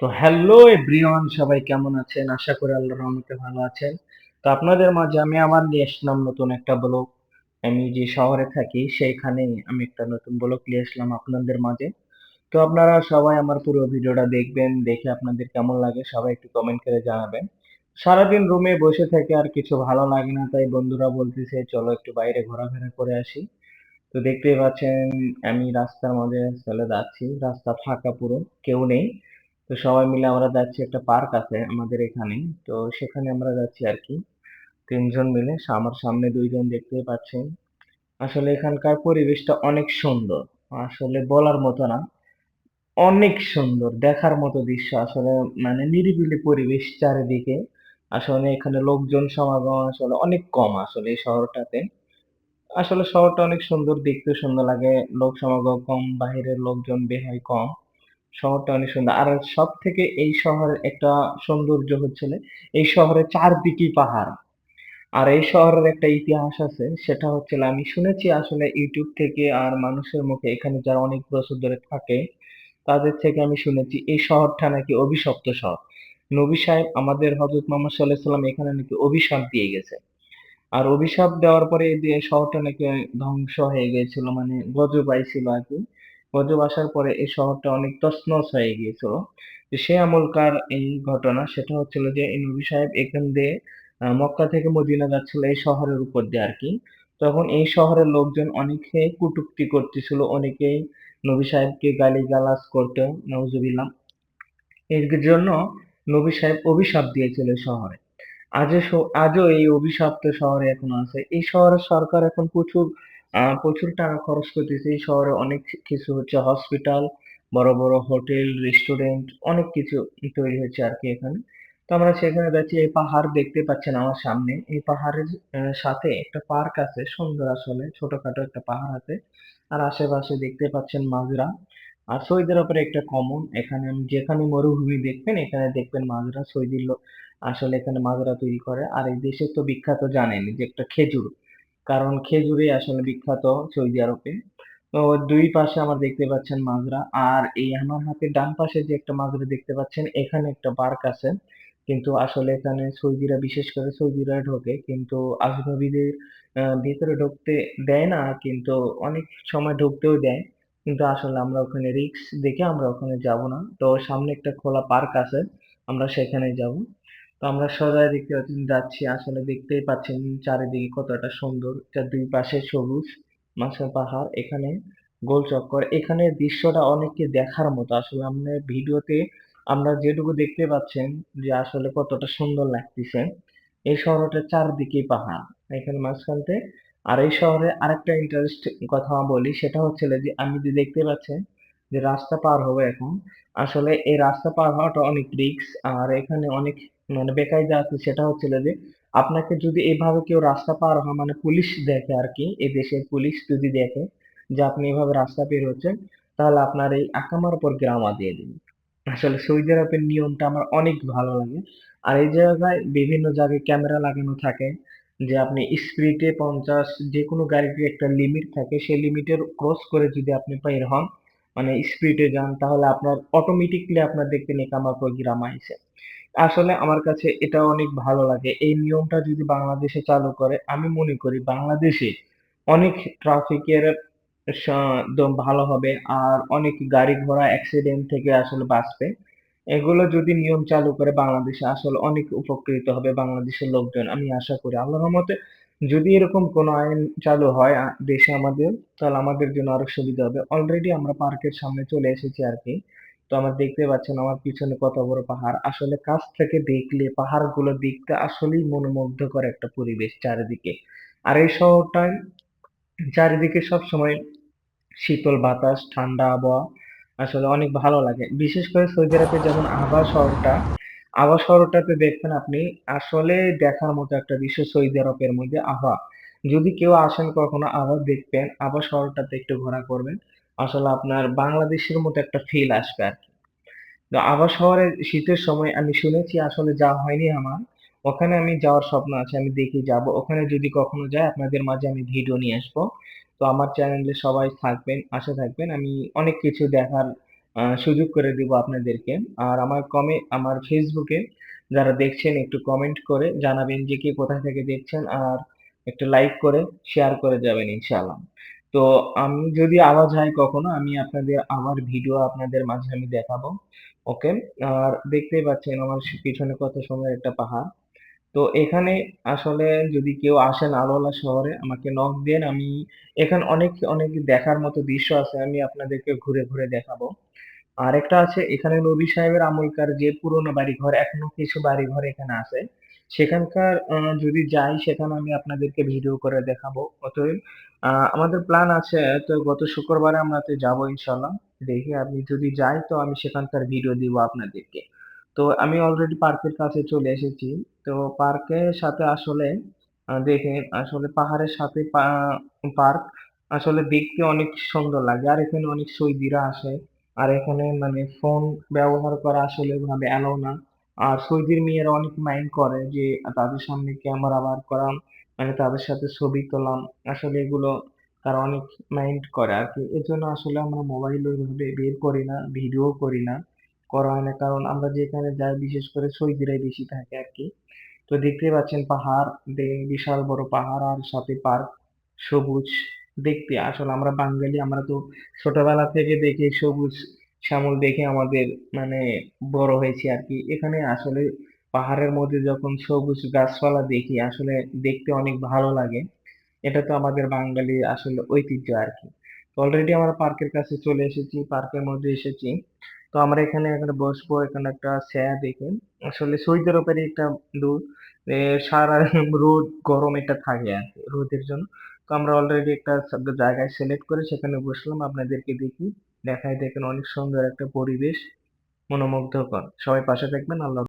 তো hello everyone সবাই কেমন আছেন? আশা করি আল্লাহর রহমতে ভালো আছেন। তো আপনাদের মাঝে আমি আমার নিয়ে আসলাম নতুন একটা ব্লগ আমি যে শহরে থাকি সেইখানে আমি একটা নতুন ব্লগ নিয়ে আসলাম আপনাদের মাঝে। তো আপনারা সবাই আমার পুরো ভিডিওটা দেখবেন, দেখে আপনাদের কেমন লাগে সবাই একটু কমেন্ট করে জানাবেন। সারাদিন রুমে বসে থেকে আর কিছু ভালো লাগে না, তাই বন্ধুরা বলতেছে, চলো একটু বাইরে ঘোরাফেরা করে আসি। তো দেখতেই পাচ্ছেন, আমি রাস্তার মধ্যে চলে যাচ্ছি, রাস্তা ফাঁকা পুরো, কেউ নেই। তো সবাই মিলে আমরা যাচ্ছি একটা পার্ক আছে আমাদের এখানে। তো সেখানে আমরা যাচ্ছি আর কি। তিনজন মিলে আমার সামনে দুইজন দেখতেই পাচ্ছেন। আসলে এখানকার পরিবেশটা অনেক সুন্দর। আসলে বলার মতো না। অনেক সুন্দর। দেখার মতো দৃশ্য। আসলে মানে নিরিবিলি পরিবেশ চারিদিকে। আসলে এখানে লোকজন সমাগম আসলে অনেক কম আসলে এই শহরটাতে। আসলে শহরটা অনেক সুন্দর। দেখতে সুন্দর লাগে। লোক সমাগম কম, বাহিরের লোকজন বেহাই কম। শহরটা অনেক সুন্দর। আর সব থেকে এই শহরের একটা সৌন্দর্য হচ্ছে এই শহরের চারদিকেই পাহাড়। আর এই শহরের একটা ইতিহাস আছে, সেটা হচ্ছে আমি শুনেছি আসলে ইউটিউব থেকে আর মানুষের মুখে, এখানে যারা অনেক বছর ধরে থাকে, তাদের থেকে আমি শুনেছি এই শহরটা নাকি অভিশপ্ত শহর। নবী সাহেব আমাদের হজরত মোহাম্মদ সাল্লাহ সাল্লাম এখানে নাকি অভিশাপ দিয়ে গেছে। আর অভিশাপ দেওয়ার পরে এই শহরটা নাকি ধ্বংস হয়ে গিয়েছিল মানে গজব আইছিল আর কি। গজব আসার পরে এই শহরটা অনেক তছনছ হয়ে গিয়েছিল। সে আমলকার এই ঘটনা, সেটা হচ্ছিল যে এই নবী সাহেব এখান দিয়ে মক্কা থেকে মদিনা যাচ্ছিল এই শহরের উপর দিয়ে আর কি তখন এই শহরের লোকজন অনেকে কটূক্তি করতেছিল, অনেকেই নবী সাহেবকে গালি গালিগালাজ করতো নওজুবিল্লাহ এর জন্য নবী সাহেব অভিশাপ দিয়েছিল শহরে। আজও আজও এই অভিশপ্ত শহরে এখনও আছে। এই শহরের সরকার এখন প্রচুর প্রচুর টাকা খরচ করতেছে। শহরে অনেক কিছু হচ্ছে হসপিটাল বড় বড় হোটেল রেস্টুরেন্ট অনেক কিছু তৈরি হচ্ছে আর কি এখানে। তো আমরা সেখানে যাচ্ছি, এই পাহাড় দেখতে পাচ্ছেন আমার সামনে। এই পাহাড়ের সাথে একটা পার্ক আছে, সুন্দর আসলে, ছোটখাটো একটা পাহাড় আছে। আর আশেপাশে দেখতে পাচ্ছেন মাজরা। আর সৌদির উপরে একটা কমন এখানে যেখানে মরুভূমি দেখবেন, এখানে দেখবেন মাজরা। সৌদির লোক আসলে এখানে মাজরা তৈরি করে। আর এই দেশের তো বিখ্যাত জানেন যে একটা খেজুর। কারণ খেজুরে আসলে বিখ্যাত সৌদি আরবে। তো দুই পাশে আমার দেখতে পাচ্ছেন মাজরা, আর এই আমার হাতে ডান পাশে যে একটা মাজরা দেখতে পাচ্ছেন, এখানে একটা পার্ক আছে। কিন্তু আসলে এখানে সৌদিরা, বিশেষ করে সৌদিরা ঢোকে, কিন্তু আজনবীদের ভিতরে ঢুকতে দেয় না, কিন্তু অনেক সময় ঢুকতেও দেয়। কিন্তু আসলে আমরা ওখানে রিক্স দেখে আমরা ওখানে যাব না। তো সামনে একটা খোলা পার্ক আছে, আমরা সেখানে যাব। তো আমরা সোজা দেখতে পাচ্ছি, যাচ্ছি, আসলে দেখতেই পাচ্ছেন চারিদিকে কতটা সুন্দর। যার দুই পাশে সবুজ মাঝখানে পাহাড়, এখানে গোল চক্কর। এখানে দৃশ্যটা অনেককে দেখার মতো। আসলে আমরা ভিডিওতে আমরা যেটুকু দেখতে পাচ্ছেন যে আসলে কতটা সুন্দর লাগতেছে। এই শহরটা চারদিকে পাহাড়। এখানে মাঝখানতে আর এই শহরে আরেকটা ইন্টারেস্ট কথা বলি, সেটা হচ্ছে যে আমি যে দেখতে পাচ্ছেন যে রাস্তা পার হবে এখন, আসলে এই রাস্তা পার হওয়াটা অনেক রিক্স আর এখানে অনেক মানে বেকায়দা আছে সেটা হচ্ছিল যে আপনাকে যদি এভাবে কেউ রাস্তা পার হয় মানে পুলিশ দেখে আর কি, এই দেশের পুলিশ যদি দেখে যে আপনি এভাবে রাস্তা বের হচ্ছেন, তাহলে আপনার এই আকামার উপর গ্রামা দিয়ে দিবে আসলে সৌদি আরবের নিয়মটা আমার অনেক ভালো লাগে। আর এই জায়গায় বিভিন্ন জায়গায় ক্যামেরা লাগানো থাকে যে আপনি স্পিডে পঞ্চাশ যে কোনো গাড়িতে একটা লিমিট থাকে, সেই লিমিটের ক্রস করে যদি আপনি বের হন মানে স্পিডে যান, তাহলে আপনার অটোমেটিকলি আপনার দেখবেন একামার গ্রামা আইছে আসলে আমার কাছে এটা অনেক ভালো লাগে। এই নিয়মটা যদি বাংলাদেশে চালু করে, আমি মনে করি বাংলাদেশে অনেক ট্রাফিকের সা- ভালো হবে আর অনেক গাড়ি ঘোড়া অ্যাক্সিডেন্ট থেকে আসলে বাঁচবে। এগুলো যদি নিয়ম চালু করে বাংলাদেশে, আসলে অনেক উপকৃত হবে বাংলাদেশের লোকজন, আমি আশা করি। আল্লাহর রহমতে যদি এরকম কোনো আইন চালু হয় দেশে আমাদের, তাহলে আমাদের জন্য আরও সুবিধা হবে। অলরেডি আমরা পার্কের সামনে চলে এসেছি আর কি। তো আমার দেখতে পাচ্ছেন আমার পিছনে কত বড় পাহাড়। আসলে কাছ থেকে দেখলে পাহাড়গুলো দেখতে আসলেই মনোমুগ্ধকর একটা পরিবেশ চারিদিকে। আর এই শহরটায় চারিদিকে সবসময় শীতল বাতাস, ঠান্ডা আবহাওয়া আসলে অনেক ভালো লাগে। বিশেষ করে সৌদি আরবে যেমন আভা শহরটা আভা শহরটাতে দেখবেন আপনি আসলে দেখার মতো একটা দৃশ্য সৌদি আরবের মধ্যে আভা যদি কেউ আসেন কখনো আবার দেখবেন আবার শহরটাতে একটু ঘোরা করবেন। আসলে আপনার বাংলাদেশের মতো একটা ফিল আসবে আর কি। তো আভা শহরে শীতের সময় আমি শুনেছি আসলে যাওয়া হয়নি আমার। ওখানে আমি যাওয়ার স্বপ্ন আছে, আমি দেখি যাব। ওখানে যদি কখনো যাই আপনাদের মাঝে আমি ভিডিও নিয়ে আসব। তো আমার চ্যানেলে সবাই থাকবেন আশা থাকবেন। আমি অনেক কিছু দেখার সুযোগ করে দিব আপনাদেরকে। আর আমার কমে আমার ফেসবুকে যারা দেখছেন, একটু কমেন্ট করে জানাবেন যে কে কোথা থেকে দেখছেন। আর একটু লাইক করে শেয়ার করে যাবেন, ইনশাআল্লাহ। তো আমি যদি আওয়াজ হয় কখনো, আমি আপনাদের, আমার ভিডিও আপনাদের মাঝে আমি দেখাবো ওকে আর দেখতেই পাচ্ছেন আমার পিছনে কত সুন্দর একটা পাহাড়। তো এখানে আসলে যদি কেউ আসেন আলোলা শহরে, আমাকে নক দেন, আমি এখানে অনেক অনেক দেখার মতো দৃশ্য আছে, আমি আপনাদেরকে ঘুরে ঘুরে দেখাবো। আরেকটা আছে, এখানে নবী সাহেবের আমলকার যে পুরোনো বাড়িঘর, এখনও কিছু বাড়িঘর এখানে আছে। সেখানকার যদি যাই, সেখানে আমি আপনাদেরকে ভিডিও করে দেখাবো, অতএব আহ, আমাদের প্ল্যান আছে তো গত শুক্রবারে আমরা তো যাব ইনশাল্লাহ দেখি আপনি যদি যাই তো আমি সেখানকার ভিডিও দিব আপনাদেরকে। তো আমি অলরেডি পার্কের কাছে চলে এসেছি। তো পার্কের সাথে আসলে আহ, দেখেন আসলে পাহাড়ের সাথে পার্ক আসলে দেখতে অনেক সুন্দর লাগে। আর এখানে অনেক সৌদিরা আসে। আর এখানে মানে ফোন ব্যবহার করা আসলে ভাবে অ্যালাউ না। আর সৌদির মেয়েরা অনেক মাইন্ড করে যে তাদের সামনে ক্যামেরা বার করা। মানে তাদের সাথে ছবি তোলা আসলে এগুলো তারা অনেক মাইন্ড করে আর কি। এজন্য আসলে আমরা মোবাইল ওইভাবে বের করি না ভিডিও করি না। করা হয় না। কারণ আমরা যেখানে যাই, বিশেষ করে সৌদিরাই বেশি থাকে আর কি। তো দেখতে পাচ্ছেন পাহাড় বিশাল বড় পাহাড় আর সাথে পার্ক সবুজ দেখতে। আসলে আমরা বাঙালি, আমরা তো ছোটবেলা থেকে দেখে সবুজ শ্যামল দেখে আমাদের মানে বড় হয়েছি আর কি। এখানে আসলে পাহাড়ের মধ্যে যখন সবুজ গাছপালা দেখি, আসলে দেখতে অনেক ভালো লাগে। এটা তো আমাদের বাঙালি আসলে ঐতিহ্য আর কি। অলরেডি আমরা পার্কের কাছে চলে এসেছি, পার্কের মধ্যে এসেছি। তো আমরা এখানে এখানে বসবো, এখানে একটা ছায়া দেখে। আসলে শহীদের উপরে একটা দূর সারা রোদ, গরম এটা থাকে আর কি, রোদের জন্য। তো আমরা অলরেডি একটা জায়গায় সিলেক্ট করে সেখানে বসলাম, আপনাদেরকে দেখি। দেখায় দেখেন অনেক সুন্দর একটা পরিবেশ, মনোমুগ্ধকর। সবাই পাশে থাকবেন, আল্লাহ